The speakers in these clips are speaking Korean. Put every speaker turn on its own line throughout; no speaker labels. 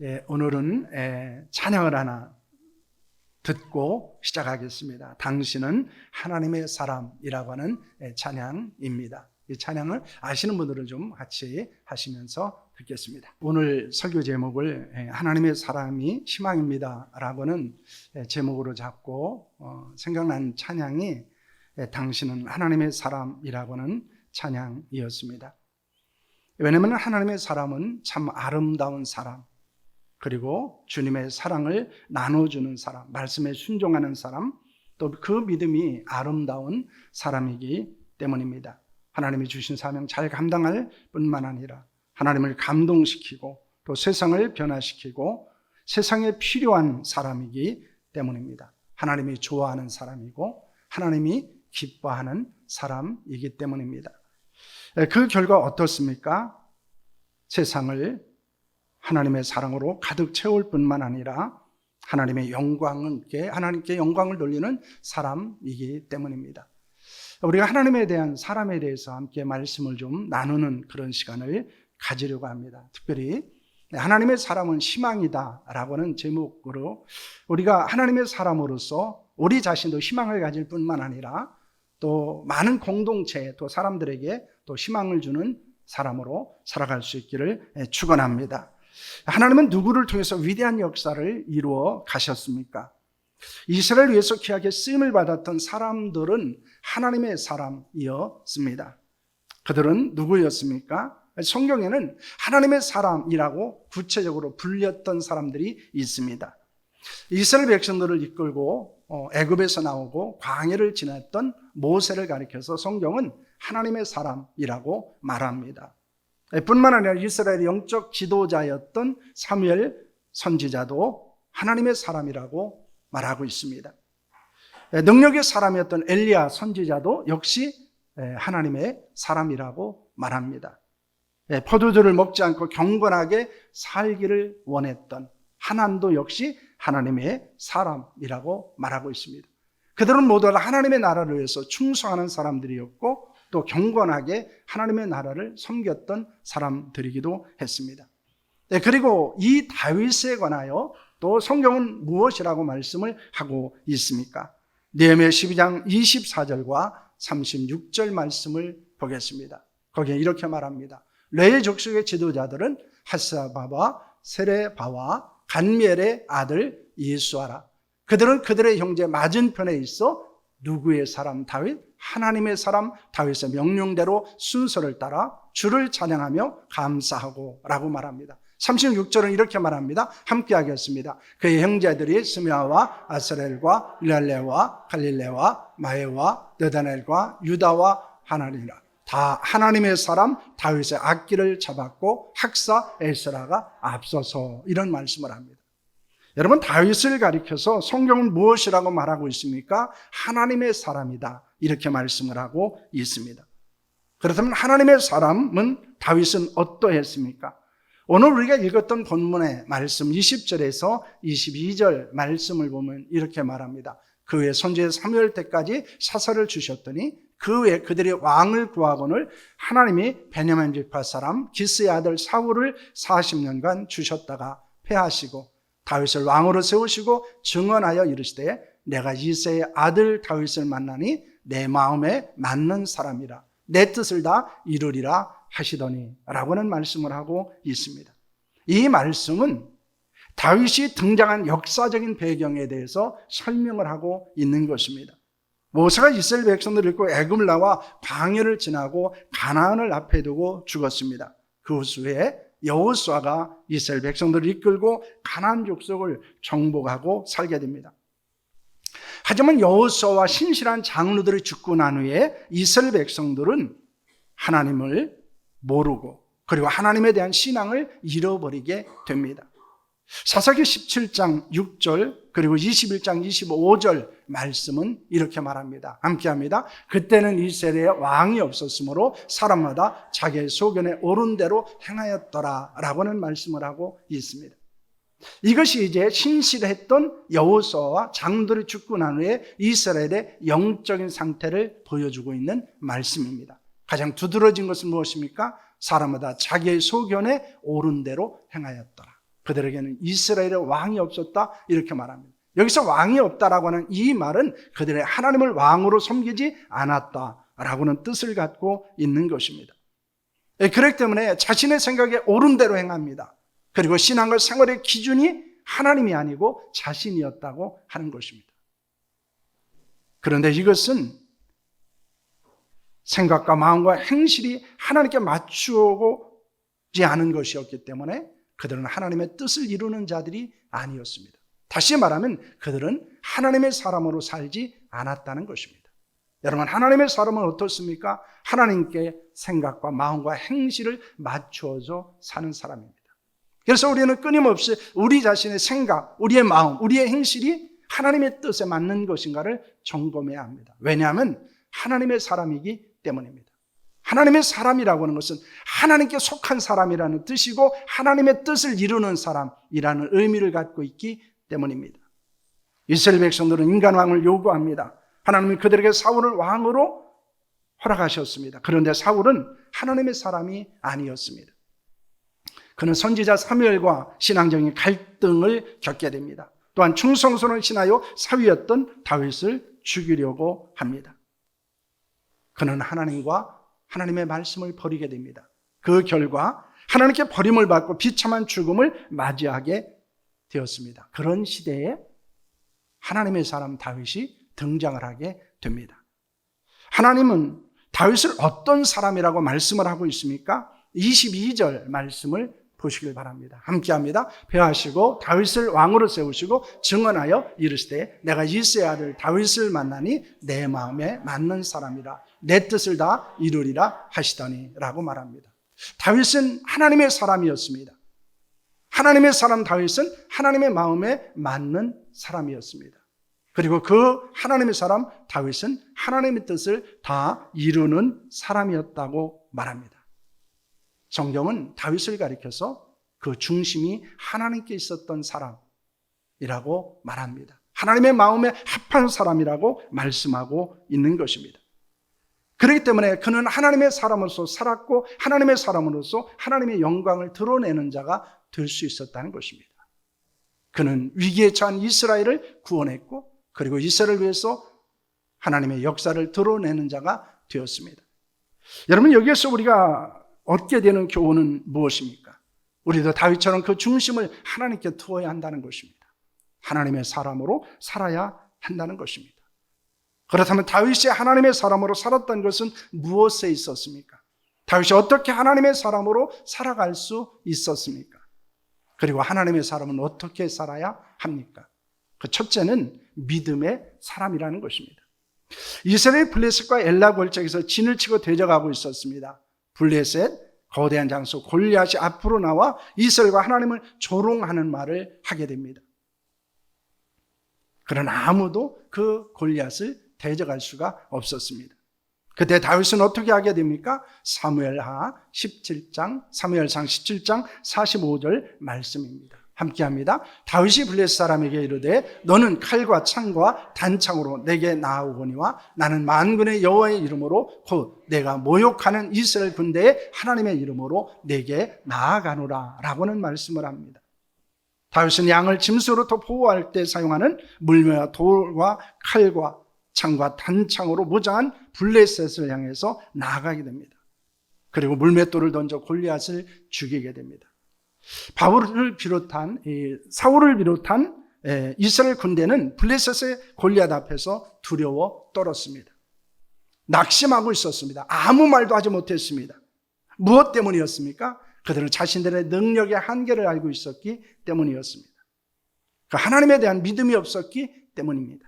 예, 오늘은 예, 찬양을 하나 듣고 시작하겠습니다. 당신은 하나님의 사람이라고 하는 예, 찬양입니다. 이 찬양을 아시는 분들은 좀 같이 하시면서 듣겠습니다. 오늘 설교 제목을 예, 하나님의 사람이 희망입니다라고는 예, 제목으로 잡고 어, 생각난 찬양이 예, 당신은 하나님의 사람이라고는 찬양이었습니다. 왜냐하면 하나님의 사람은 참 아름다운 사람, 그리고 주님의 사랑을 나눠주는 사람, 말씀에 순종하는 사람, 또 그 믿음이 아름다운 사람이기 때문입니다. 하나님이 주신 사명 잘 감당할 뿐만 아니라 하나님을 감동시키고 또 세상을 변화시키고 세상에 필요한 사람이기 때문입니다. 하나님이 좋아하는 사람이고 하나님이 기뻐하는 사람이기 때문입니다. 그 결과 어떻습니까? 세상을 하나님의 사랑으로 가득 채울 뿐만 아니라 하나님의 영광을 하나님께 영광을 돌리는 사람이기 때문입니다. 우리가 하나님에 대한 사람에 대해서 함께 말씀을 좀 나누는 그런 시간을 가지려고 합니다. 특별히 하나님의 사람은 희망이다라고는 제목으로 우리가 하나님의 사람으로서 우리 자신도 희망을 가질 뿐만 아니라 또 많은 공동체 또 사람들에게 또 희망을 주는 사람으로 살아갈 수 있기를 축원합니다. 하나님은 누구를 통해서 위대한 역사를 이루어 가셨습니까? 이스라엘 위해서 귀하게 쓰임을 받았던 사람들은 하나님의 사람이었습니다. 그들은 누구였습니까? 성경에는 하나님의 사람이라고 구체적으로 불렸던 사람들이 있습니다. 이스라엘 백성들을 이끌고 어, 애굽에서 나오고 광야를 지났던 모세를 가리켜서 성경은 하나님의 사람이라고 말합니다. 뿐만 아니라 이스라엘의 영적 지도자였던 사무엘 선지자도 하나님의 사람이라고 말하고 있습니다. 능력의 사람이었던 엘리야 선지자도 역시 하나님의 사람이라고 말합니다. 포도주를 먹지 않고 경건하게 살기를 원했던 하난도 역시 하나님의 사람이라고 말하고 있습니다. 그들은 모두 하나님의 나라를 위해서 충성하는 사람들이었고 또 경건하게 하나님의 나라를 섬겼던 사람들이기도 했습니다. 네, 그리고 이 다윗에 관하여 또 성경은 무엇이라고 말씀을 하고 있습니까? 느헤미야 12장 24절과 36절 말씀을 보겠습니다. 거기에 이렇게 말합니다. 레의 족속의 지도자들은 하사바와 세레바와 간미엘의 아들 예수아라. 그들은 그들의 형제 맞은편에 있어 누구의 사람 다윗? 하나님의 사람 다윗의 명령대로 순서를 따라 주를 찬양하며 감사하고 라고 말합니다. 36절은 이렇게 말합니다. 함께 하겠습니다. 그의 형제들이 스미아와 아스렐과 일랄레와 갈릴레와 마에와 느다넬과 유다와 하나니라. 다 하나님의 사람 다윗의 악기를 잡았고 학사 에스라가 앞서서 이런 말씀을 합니다. 여러분 다윗을 가리켜서 성경은 무엇이라고 말하고 있습니까? 하나님의 사람이다. 이렇게 말씀을 하고 있습니다. 그렇다면 하나님의 사람은 다윗은 어떠했습니까? 오늘 우리가 읽었던 본문의 말씀 20절에서 22절 말씀을 보면 이렇게 말합니다. 그 후에 선지자 사무엘 때까지 사사를 주셨더니 그 후에 그들이 왕을 구하거늘 하나님이 베냐민 지파 사람 기스의 아들 사울을 40년간 주셨다가 패하시고 다윗을 왕으로 세우시고 증언하여 이르시되 내가 이세의 아들 다윗을 만나니 내 마음에 맞는 사람이라 내 뜻을 다 이루리라 하시더니 라고는 말씀을 하고 있습니다. 이 말씀은 다윗이 등장한 역사적인 배경에 대해서 설명을 하고 있는 것입니다. 모세가 이스라엘 백성들을 읽고 애굽을 나와 광야를 지나고 가나안을 앞에 두고 죽었습니다. 그 후에 여호수아가 이스라엘 백성들을 이끌고 가나안 족속을 정복하고 살게 됩니다. 하지만 여호수아와 신실한 장로들이 죽고 난 후에 이스라엘 백성들은 하나님을 모르고 그리고 하나님에 대한 신앙을 잃어버리게 됩니다. 사사기 17장 6절 그리고 21장 25절 말씀은 이렇게 말합니다. 함께 합니다. 그때는 이스라엘에 왕이 없었으므로 사람마다 자기의 소견에 옳은 대로 행하였더라 라고는 말씀을 하고 있습니다. 이것이 이제 신실했던 여호수아와 장들이 죽고 난 후에 이스라엘의 영적인 상태를 보여주고 있는 말씀입니다. 가장 두드러진 것은 무엇입니까? 사람마다 자기의 소견에 옳은 대로 행하였더라. 그들에게는 이스라엘의 왕이 없었다 이렇게 말합니다. 여기서 왕이 없다라고 하는 이 말은 그들의 하나님을 왕으로 섬기지 않았다라고는 뜻을 갖고 있는 것입니다. 예, 그렇기 때문에 자신의 생각에 옳은 대로 행합니다. 그리고 신앙과 생활의 기준이 하나님이 아니고 자신이었다고 하는 것입니다. 그런데 이것은 생각과 마음과 행실이 하나님께 맞추어지 않은 것이었기 때문에 그들은 하나님의 뜻을 이루는 자들이 아니었습니다. 다시 말하면 그들은 하나님의 사람으로 살지 않았다는 것입니다. 여러분, 하나님의 사람은 어떻습니까? 하나님께 생각과 마음과 행실을 맞추어서 사는 사람입니다. 그래서 우리는 끊임없이 우리 자신의 생각, 우리의 마음, 우리의 행실이 하나님의 뜻에 맞는 것인가를 점검해야 합니다. 왜냐하면 하나님의 사람이기 때문입니다. 하나님의 사람이라고 하는 것은 하나님께 속한 사람이라는 뜻이고 하나님의 뜻을 이루는 사람이라는 의미를 갖고 있기 때문입니다. 이스라엘 백성들은 인간 왕을 요구합니다. 하나님이 그들에게 사울을 왕으로 허락하셨습니다. 그런데 사울은 하나님의 사람이 아니었습니다. 그는 선지자 사무엘과 신앙적인 갈등을 겪게 됩니다. 또한 충성선을 신하여 사위였던 다윗을 죽이려고 합니다. 그는 하나님과 하나님의 말씀을 버리게 됩니다. 그 결과 하나님께 버림을 받고 비참한 죽음을 맞이하게 되었습니다. 그런 시대에 하나님의 사람 다윗이 등장을 하게 됩니다. 하나님은 다윗을 어떤 사람이라고 말씀을 하고 있습니까? 22절 말씀을 보시길 바랍니다. 함께 합니다. 배하시고 다윗을 왕으로 세우시고 증언하여 이르시되 내가 아들 다윗을 만나니 내 마음에 맞는 사람이라 내 뜻을 다 이루리라 하시더니라고 말합니다. 다윗은 하나님의 사람이었습니다. 하나님의 사람 다윗은 하나님의 마음에 맞는 사람이었습니다. 그리고 그 하나님의 사람 다윗은 하나님의 뜻을 다 이루는 사람이었다고 말합니다. 성경은 다윗을 가리켜서 그 중심이 하나님께 있었던 사람이라고 말합니다. 하나님의 마음에 합한 사람이라고 말씀하고 있는 것입니다. 그렇기 때문에 그는 하나님의 사람으로서 살았고 하나님의 사람으로서 하나님의 영광을 드러내는 자가 될 수 있었다는 것입니다. 그는 위기에 처한 이스라엘을 구원했고 그리고 이스라엘을 위해서 하나님의 역사를 드러내는 자가 되었습니다. 여러분 여기에서 우리가 얻게 되는 교훈은 무엇입니까? 우리도 다윗처럼 그 중심을 하나님께 두어야 한다는 것입니다. 하나님의 사람으로 살아야 한다는 것입니다. 그렇다면 다윗이 하나님의 사람으로 살았던 것은 무엇에 있었습니까? 다윗이 어떻게 하나님의 사람으로 살아갈 수 있었습니까? 그리고 하나님의 사람은 어떻게 살아야 합니까? 그 첫째는 믿음의 사람이라는 것입니다. 이스라엘 블레셋과 엘라 골짜기에서 진을 치고 대적하고 있었습니다. 블레셋 거대한 장수 골리앗이 앞으로 나와 이스라엘과 하나님을 조롱하는 말을 하게 됩니다. 그러나 아무도 그 골리앗을 대적할 수가 없었습니다. 그때 다윗은 어떻게 하게 됩니까? 사무엘하 17장, 사무엘상 17장 45절 말씀입니다. 함께 합니다. 다윗이 블레스 사람에게 이르되 너는 칼과 창과 단창으로 내게 나아오거니와 나는 만군의 여호와의 이름으로 곧 내가 모욕하는 이스라엘 군대의 하나님의 이름으로 내게 나아가노라 라고는 말씀을 합니다. 다윗은 양을 짐수로부터 보호할 때 사용하는 물매와 돌과 칼과 창과 단창으로 무장한 블레셋을 향해서 나아가게 됩니다. 그리고 물맷돌을 던져 골리앗을 죽이게 됩니다. 바울을 비롯한 사울을 비롯한 이스라엘 군대는 블레셋의 골리앗 앞에서 두려워 떨었습니다. 낙심하고 있었습니다. 아무 말도 하지 못했습니다. 무엇 때문이었습니까? 그들은 자신들의 능력의 한계를 알고 있었기 때문이었습니다. 그 하나님에 대한 믿음이 없었기 때문입니다.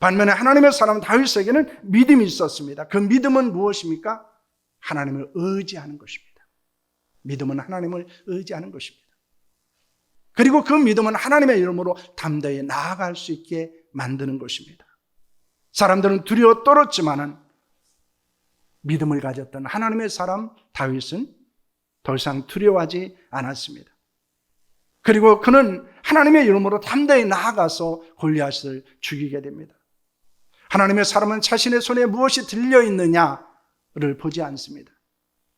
반면에 하나님의 사람 다윗에게는 믿음이 있었습니다. 그 믿음은 무엇입니까? 하나님을 의지하는 것입니다. 믿음은 하나님을 의지하는 것입니다. 그리고 그 믿음은 하나님의 이름으로 담대히 나아갈 수 있게 만드는 것입니다. 사람들은 두려워 떨었지만은 믿음을 가졌던 하나님의 사람 다윗은 더 이상 두려워하지 않았습니다. 그리고 그는 하나님의 이름으로 담대히 나아가서 골리앗을 죽이게 됩니다. 하나님의 사람은 자신의 손에 무엇이 들려 있느냐를 보지 않습니다.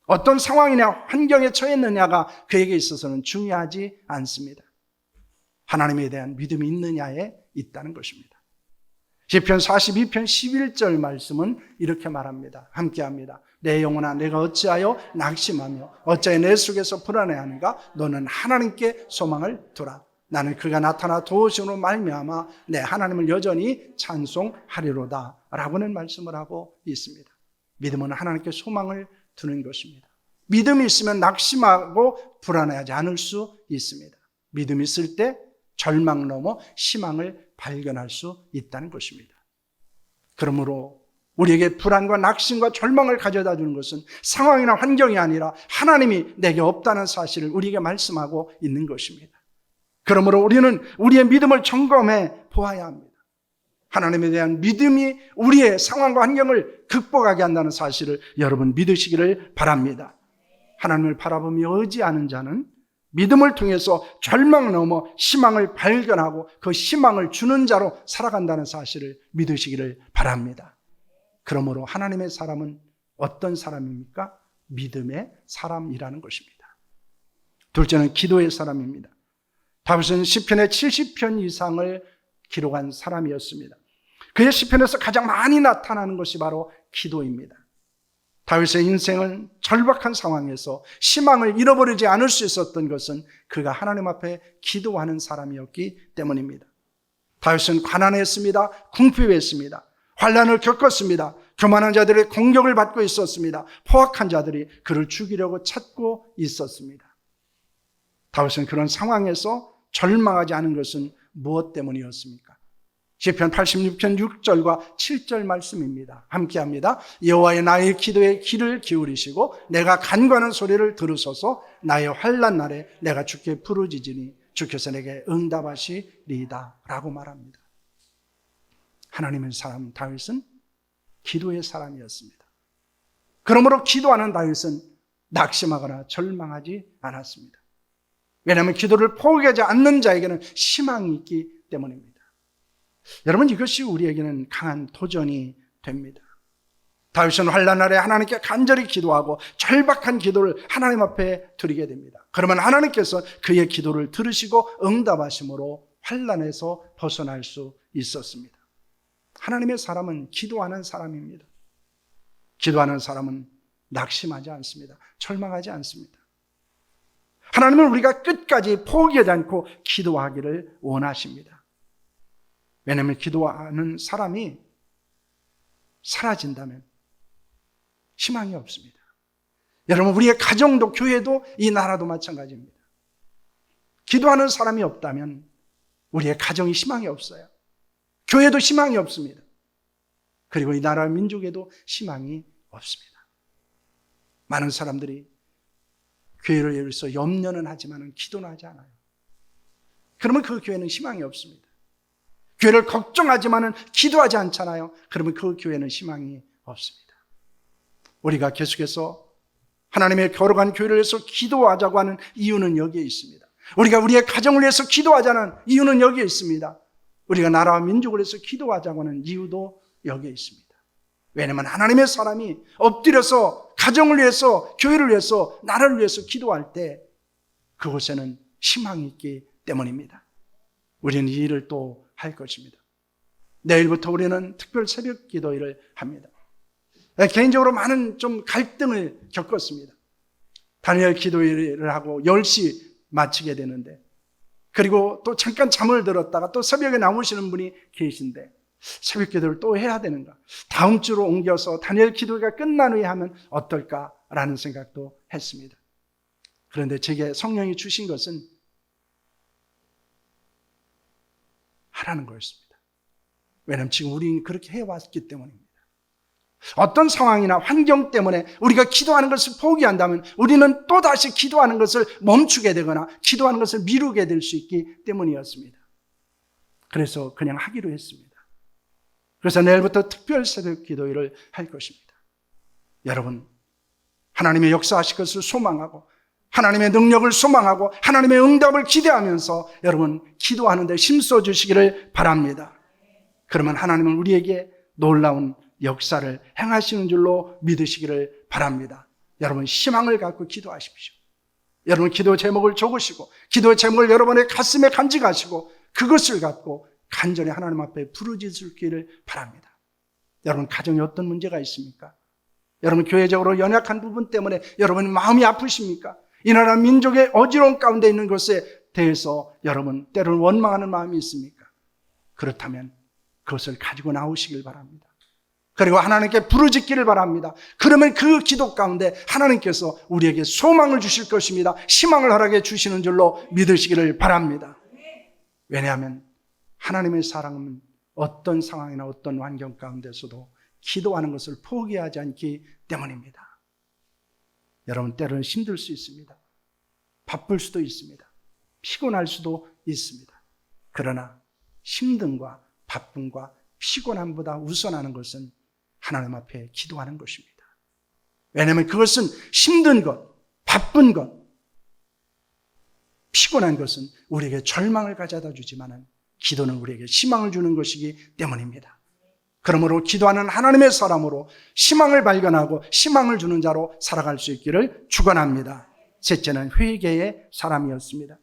어떤 상황이냐 환경에 처했느냐가 그에게 있어서는 중요하지 않습니다. 하나님에 대한 믿음이 있느냐에 있다는 것입니다. 시편 42편 11절 말씀은 이렇게 말합니다. 함께 합니다. 내 영혼아 내가 어찌하여 낙심하며 어찌하여 내 속에서 불안해하는가 너는 하나님께 소망을 두라. 나는 그가 나타나 도우심으로 말미암아 내 하나님을 여전히 찬송하리로다 라고는 말씀을 하고 있습니다. 믿음은 하나님께 소망을 두는 것입니다. 믿음이 있으면 낙심하고 불안해하지 않을 수 있습니다. 믿음이 있을 때 절망 넘어 희망을 발견할 수 있다는 것입니다. 그러므로 우리에게 불안과 낙심과 절망을 가져다 주는 것은 상황이나 환경이 아니라 하나님이 내게 없다는 사실을 우리에게 말씀하고 있는 것입니다. 그러므로 우리는 우리의 믿음을 점검해 보아야 합니다. 하나님에 대한 믿음이 우리의 상황과 환경을 극복하게 한다는 사실을 여러분 믿으시기를 바랍니다. 하나님을 바라보며 의지하는 자는 믿음을 통해서 절망 넘어 희망을 발견하고 그 희망을 주는 자로 살아간다는 사실을 믿으시기를 바랍니다. 그러므로 하나님의 사람은 어떤 사람입니까? 믿음의 사람이라는 것입니다. 둘째는 기도의 사람입니다. 다윗은 시편의 70편 이상을 기록한 사람이었습니다. 그의 시편에서 가장 많이 나타나는 것이 바로 기도입니다. 다윗의 인생은 절박한 상황에서 희망을 잃어버리지 않을 수 있었던 것은 그가 하나님 앞에 기도하는 사람이었기 때문입니다. 다윗은 가난했습니다. 궁핍했습니다. 환란을 겪었습니다. 교만한 자들의 공격을 받고 있었습니다. 포악한 자들이 그를 죽이려고 찾고 있었습니다. 다윗은 그런 상황에서 절망하지 않은 것은 무엇 때문이었습니까? 시편 86편 6절과 7절 말씀입니다. 함께 합니다. 여호와의 나의 기도에 귀를 기울이시고 내가 간과하는 소리를 들으소서 나의 환난 날에 내가 주께 부르짖으니 주께서 내게 응답하시리이다 라고 말합니다. 하나님의 사람 다윗은 기도의 사람이었습니다. 그러므로 기도하는 다윗은 낙심하거나 절망하지 않았습니다. 왜냐하면 기도를 포기하지 않는 자에게는 희망이 있기 때문입니다. 여러분 이것이 우리에게는 강한 도전이 됩니다. 다윗은 환란 날에 하나님께 간절히 기도하고 절박한 기도를 하나님 앞에 드리게 됩니다. 그러면 하나님께서 그의 기도를 들으시고 응답하심으로 환란에서 벗어날 수 있었습니다. 하나님의 사람은 기도하는 사람입니다. 기도하는 사람은 낙심하지 않습니다. 절망하지 않습니다. 하나님은 우리가 끝까지 포기하지 않고 기도하기를 원하십니다. 왜냐하면 기도하는 사람이 사라진다면 희망이 없습니다. 여러분, 우리의 가정도 교회도 이 나라도 마찬가지입니다. 기도하는 사람이 없다면 우리의 가정이 희망이 없어요. 교회도 희망이 없습니다. 그리고 이 나라 민족에도 희망이 없습니다. 많은 사람들이 교회를 위해서 염려는 하지만 기도는 하지 않아요. 그러면 그 교회는 희망이 없습니다. 교회를 걱정하지만은 기도하지 않잖아요. 그러면 그 교회는 희망이 없습니다. 우리가 계속해서 하나님의 거룩한 교회를 위해서 기도하자고 하는 이유는 여기에 있습니다. 우리가 우리의 가정을 위해서 기도하자는 이유는 여기에 있습니다. 우리가 나라와 민족을 위해서 기도하자고 하는 이유도 여기에 있습니다. 왜냐하면 하나님의 사람이 엎드려서 가정을 위해서, 교회를 위해서, 나라를 위해서 기도할 때 그곳에는 희망이 있기 때문입니다. 우리는 이 일을 또 할 것입니다. 내일부터 우리는 특별 새벽 기도회를 합니다. 개인적으로 많은 좀 갈등을 겪었습니다. 다니엘 기도회를 하고 10시 마치게 되는데 그리고 또 잠깐 잠을 들었다가 또 새벽에 나오시는 분이 계신데 새벽 기도를 또 해야 되는가? 다음 주로 옮겨서 다니엘 기도가 끝난 후에 하면 어떨까라는 생각도 했습니다. 그런데 제게 성령이 주신 것은 하라는 거였습니다. 왜냐하면 지금 우리는 그렇게 해왔기 때문입니다. 어떤 상황이나 환경 때문에 우리가 기도하는 것을 포기한다면 우리는 또다시 기도하는 것을 멈추게 되거나 기도하는 것을 미루게 될 수 있기 때문이었습니다. 그래서 그냥 하기로 했습니다. 그래서 내일부터 특별 새벽 기도회를 할 것입니다. 여러분, 하나님의 역사하실 것을 소망하고 하나님의 능력을 소망하고 하나님의 응답을 기대하면서 여러분 기도하는데 힘써 주시기를 바랍니다. 그러면 하나님은 우리에게 놀라운 역사를 행하시는 줄로 믿으시기를 바랍니다. 여러분 희망을 갖고 기도하십시오. 여러분 기도 제목을 적으시고 기도 제목을 여러분의 가슴에 간직하시고 그것을 갖고 간절히 하나님 앞에 부르짖을기를 바랍니다. 여러분 가정에 어떤 문제가 있습니까? 여러분 교회적으로 연약한 부분 때문에 여러분 마음이 아프십니까? 이 나라 민족의 어지러움 가운데 있는 것에 대해서 여러분 때로는 원망하는 마음이 있습니까? 그렇다면 그것을 가지고 나오시길 바랍니다. 그리고 하나님께 부르짖기를 바랍니다. 그러면 그 기도 가운데 하나님께서 우리에게 소망을 주실 것입니다. 희망을 허락해 주시는 줄로 믿으시기를 바랍니다. 왜냐하면 하나님의 사랑은 어떤 상황이나 어떤 환경 가운데서도 기도하는 것을 포기하지 않기 때문입니다. 여러분 때로는 힘들 수 있습니다. 바쁠 수도 있습니다. 피곤할 수도 있습니다. 그러나 힘듦과 바쁨과 피곤함보다 우선하는 것은 하나님 앞에 기도하는 것입니다. 왜냐하면 그것은 힘든 것, 바쁜 것, 피곤한 것은 우리에게 절망을 가져다 주지만은 기도는 우리에게 희망을 주는 것이기 때문입니다. 그러므로 기도하는 하나님의 사람으로 희망을 발견하고 희망을 주는 자로 살아갈 수 있기를 축원합니다. 셋째는 회개의 사람이었습니다.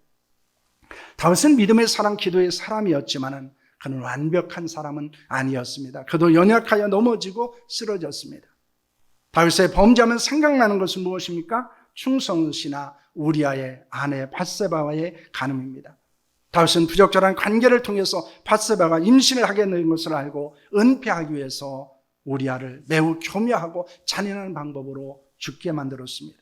다윗은 믿음의 사람, 기도의 사람이었지만은 그는 완벽한 사람은 아니었습니다. 그도 연약하여 넘어지고 쓰러졌습니다. 다윗의 범죄하면 생각나는 것은 무엇입니까? 충성시나 우리아의 아내 바세바와의 간음입니다. 다윗은 부적절한 관계를 통해서 바세바가 임신을 하게 된 것을 알고 은폐하기 위해서 우리아를 매우 교묘하고 잔인한 방법으로 죽게 만들었습니다.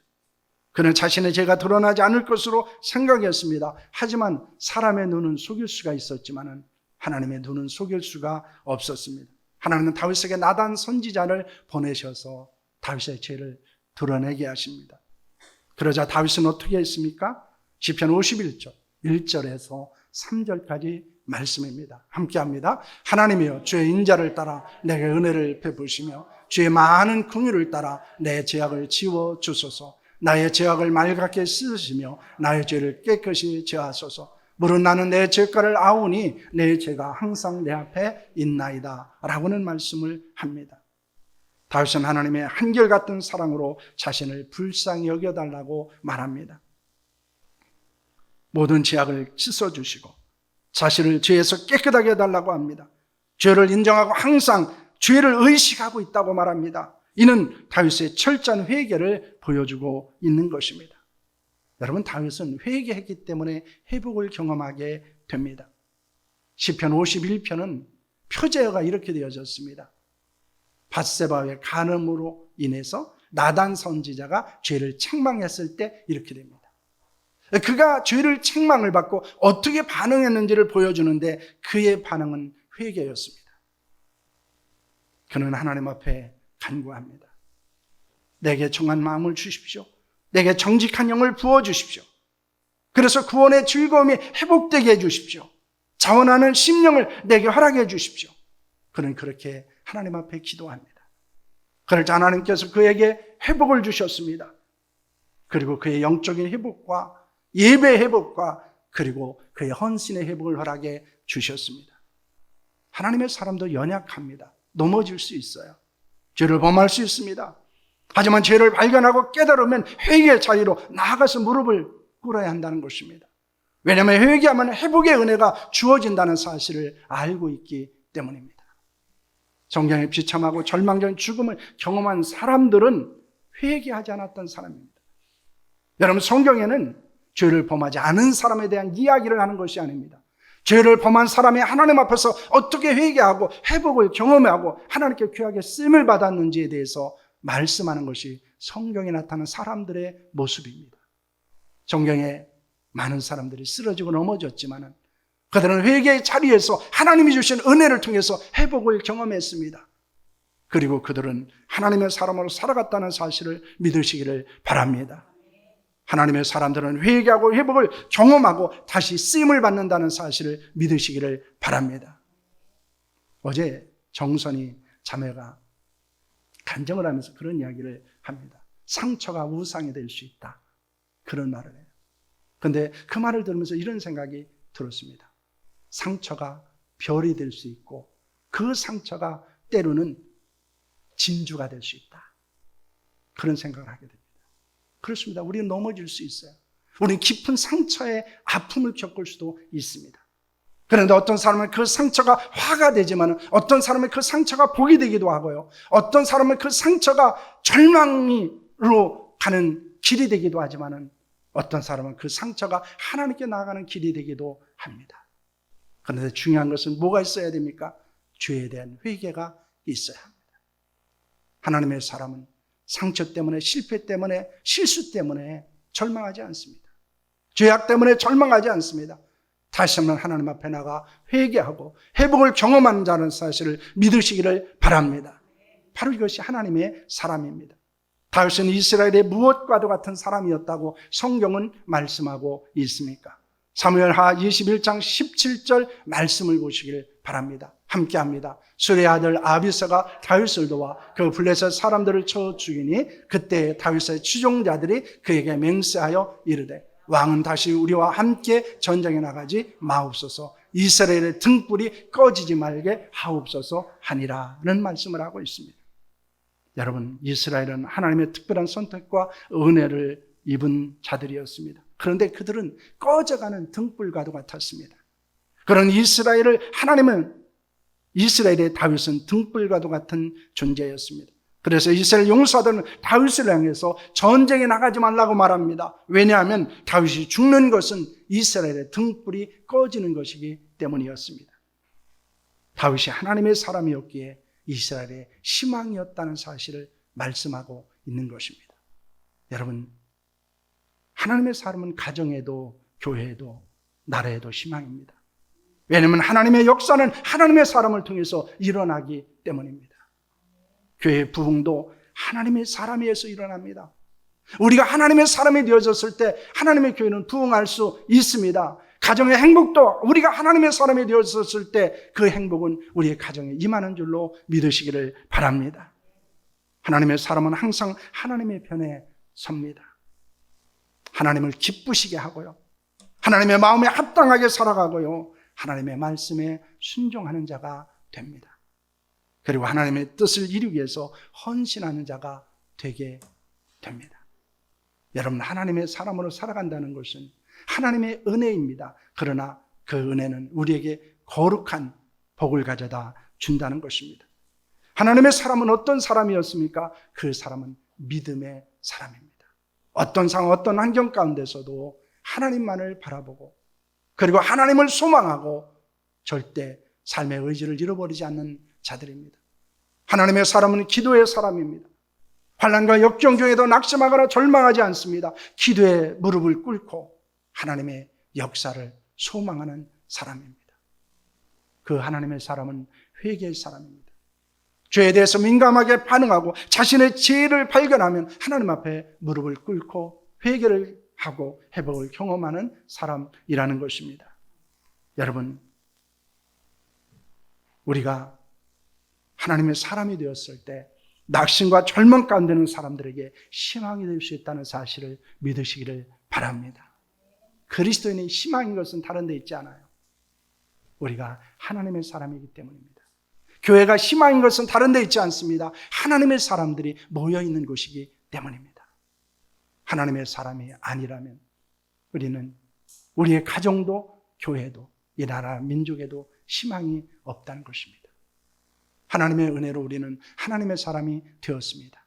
그는 자신의 죄가 드러나지 않을 것으로 생각했습니다. 하지만 사람의 눈은 속일 수가 있었지만은 하나님의 눈은 속일 수가 없었습니다. 하나님은 다윗에게 나단 선지자를 보내셔서 다윗의 죄를 드러내게 하십니다. 그러자 다윗은 어떻게 했습니까? 시편 51절 1절에서 3절까지 말씀입니다. 함께 합니다. 하나님이여 주의 인자를 따라 내게 은혜를 베푸시며 주의 많은 긍휼을 따라 내 죄악을 지워 주소서. 나의 죄악을 맑게 씻으시며 나의 죄를 깨끗이 제하소서. 물은 나는 내 죄가를 아우니 내 죄가 항상 내 앞에 있나이다. 라고는 말씀을 합니다. 다윗은 하나님의 한결같은 사랑으로 자신을 불쌍히 여겨달라고 말합니다. 모든 죄악을 씻어주시고 자신을 죄에서 깨끗하게 해달라고 합니다. 죄를 인정하고 항상 죄를 의식하고 있다고 말합니다. 이는 다윗의 철저한 회개를 보여주고 있는 것입니다. 여러분 다윗은 회개했기 때문에 회복을 경험하게 됩니다. 시편 51편은 표제어가 이렇게 되어졌습니다. 바세바의 간음으로 인해서 나단 선지자가 죄를 책망했을 때 이렇게 됩니다. 그가 죄를 책망을 받고 어떻게 반응했는지를 보여주는데 그의 반응은 회개였습니다. 그는 하나님 앞에 간구합니다. 내게 정한 마음을 주십시오. 내게 정직한 영을 부어 주십시오. 그래서 구원의 즐거움이 회복되게 해 주십시오. 자원하는 심령을 내게 허락해 주십시오. 그는 그렇게 하나님 앞에 기도합니다. 그러자 하나님께서 그에게 회복을 주셨습니다. 그리고 그의 영적인 회복과 예배 회복과 그리고 그의 헌신의 회복을 허락해 주셨습니다. 하나님의 사람도 연약합니다. 넘어질 수 있어요. 죄를 범할 수 있습니다. 하지만 죄를 발견하고 깨달으면 회개의 자리로 나아가서 무릎을 꿇어야 한다는 것입니다. 왜냐하면 회개하면 회복의 은혜가 주어진다는 사실을 알고 있기 때문입니다. 성경에 비참하고 절망적인 죽음을 경험한 사람들은 회개하지 않았던 사람입니다. 여러분 성경에는 죄를 범하지 않은 사람에 대한 이야기를 하는 것이 아닙니다. 죄를 범한 사람이 하나님 앞에서 어떻게 회개하고 회복을 경험하고 하나님께 귀하게 쓰임을 받았는지에 대해서 말씀하는 것이 성경에 나타난 사람들의 모습입니다. 성경에 많은 사람들이 쓰러지고 넘어졌지만은 그들은 회개의 자리에서 하나님이 주신 은혜를 통해서 회복을 경험했습니다. 그리고 그들은 하나님의 사람으로 살아갔다는 사실을 믿으시기를 바랍니다. 하나님의 사람들은 회개하고 회복을 경험하고 다시 쓰임을 받는다는 사실을 믿으시기를 바랍니다. 어제 정선이 자매가 간정을 하면서 그런 이야기를 합니다. 상처가 우상이 될 수 있다. 그런 말을 해요. 근데 그 말을 들으면서 이런 생각이 들었습니다. 상처가 별이 될 수 있고 그 상처가 때로는 진주가 될 수 있다. 그런 생각을 하게 됩니다. 그렇습니다. 우리는 넘어질 수 있어요. 우리는 깊은 상처의 아픔을 겪을 수도 있습니다. 그런데 어떤 사람은 그 상처가 화가 되지만 어떤 사람은 그 상처가 복이 되기도 하고요. 어떤 사람은 그 상처가 절망으로 가는 길이 되기도 하지만은 어떤 사람은 그 상처가 하나님께 나아가는 길이 되기도 합니다. 그런데 중요한 것은 뭐가 있어야 됩니까? 죄에 대한 회개가 있어야 합니다. 하나님의 사람은 상처 때문에 실패 때문에 실수 때문에 절망하지 않습니다. 죄악 때문에 절망하지 않습니다. 다시 한번 하나님 앞에 나가 회개하고 회복을 경험하는 자는 사실을 믿으시기를 바랍니다. 바로 이것이 하나님의 사람입니다. 다윗은 이스라엘의 무엇과도 같은 사람이었다고 성경은 말씀하고 있습니까? 사무엘하 21장 17절 말씀을 보시길 바랍니다. 함께 합니다. 수레 아들 아비스가 다윗을 도와 그 블레셋 사람들을 쳐 죽이니 그때 다윗의 추종자들이 그에게 맹세하여 이르되 왕은 다시 우리와 함께 전쟁에 나가지 마옵소서 이스라엘의 등불이 꺼지지 말게 하옵소서 하니라는 말씀을 하고 있습니다. 여러분 이스라엘은 하나님의 특별한 선택과 은혜를 입은 자들이었습니다. 그런데 그들은 꺼져가는 등불과도 같았습니다. 그런 이스라엘을 하나님은 이스라엘의 다윗은 등불과도 같은 존재였습니다. 그래서 이스라엘 용사들은 다윗을 향해서 전쟁에 나가지 말라고 말합니다. 왜냐하면 다윗이 죽는 것은 이스라엘의 등불이 꺼지는 것이기 때문이었습니다. 다윗이 하나님의 사람이었기에 이스라엘의 희망이었다는 사실을 말씀하고 있는 것입니다. 여러분, 하나님의 사람은 가정에도 교회에도 나라에도 희망입니다. 왜냐하면 하나님의 역사는 하나님의 사람을 통해서 일어나기 때문입니다. 교회 부흥도 하나님의 사람에 의해서 일어납니다. 우리가 하나님의 사람이 되어졌을 때 하나님의 교회는 부흥할 수 있습니다. 가정의 행복도 우리가 하나님의 사람이 되어졌을 때 그 행복은 우리의 가정에 임하는 줄로 믿으시기를 바랍니다. 하나님의 사람은 항상 하나님의 편에 섭니다. 하나님을 기쁘시게 하고요. 하나님의 마음에 합당하게 살아가고요. 하나님의 말씀에 순종하는 자가 됩니다. 그리고 하나님의 뜻을 이루기 위해서 헌신하는 자가 되게 됩니다. 여러분, 하나님의 사람으로 살아간다는 것은 하나님의 은혜입니다. 그러나 그 은혜는 우리에게 거룩한 복을 가져다 준다는 것입니다. 하나님의 사람은 어떤 사람이었습니까? 그 사람은 믿음의 사람입니다. 어떤 상황, 어떤 환경 가운데서도 하나님만을 바라보고 그리고 하나님을 소망하고 절대 삶의 의지를 잃어버리지 않는 자들입니다. 하나님의 사람은 기도의 사람입니다. 환란과 역경 중에도 낙심하거나 절망하지 않습니다. 기도에 무릎을 꿇고 하나님의 역사를 소망하는 사람입니다. 그 하나님의 사람은 회개의 사람입니다. 죄에 대해서 민감하게 반응하고 자신의 죄를 발견하면 하나님 앞에 무릎을 꿇고 회개를 하고 회복을 경험하는 사람이라는 것입니다. 여러분, 우리가 하나님의 사람이 되었을 때 낙심과 절망 가운데는 사람들에게 희망이 될 수 있다는 사실을 믿으시기를 바랍니다. 그리스도인의 희망인 것은 다른 데 있지 않아요. 우리가 하나님의 사람이기 때문입니다. 교회가 희망인 것은 다른 데 있지 않습니다. 하나님의 사람들이 모여 있는 곳이기 때문입니다. 하나님의 사람이 아니라면 우리는 우리의 가정도 교회도 이 나라 민족에도 희망이 없다는 것입니다. 하나님의 은혜로 우리는 하나님의 사람이 되었습니다.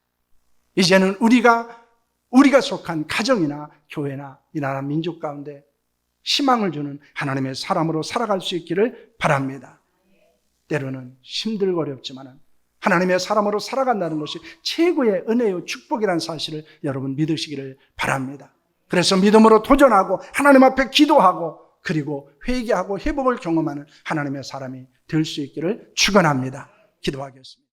이제는 우리가 우리가 속한 가정이나 교회나 이 나라 민족 가운데 희망을 주는 하나님의 사람으로 살아갈 수 있기를 바랍니다. 때로는 힘들고 어렵지만 하나님의 사람으로 살아간다는 것이 최고의 은혜요 축복이라는 사실을 여러분 믿으시기를 바랍니다. 그래서 믿음으로 도전하고 하나님 앞에 기도하고 그리고 회개하고 회복을 경험하는 하나님의 사람이 될 수 있기를 축원합니다. 기도하겠습니다.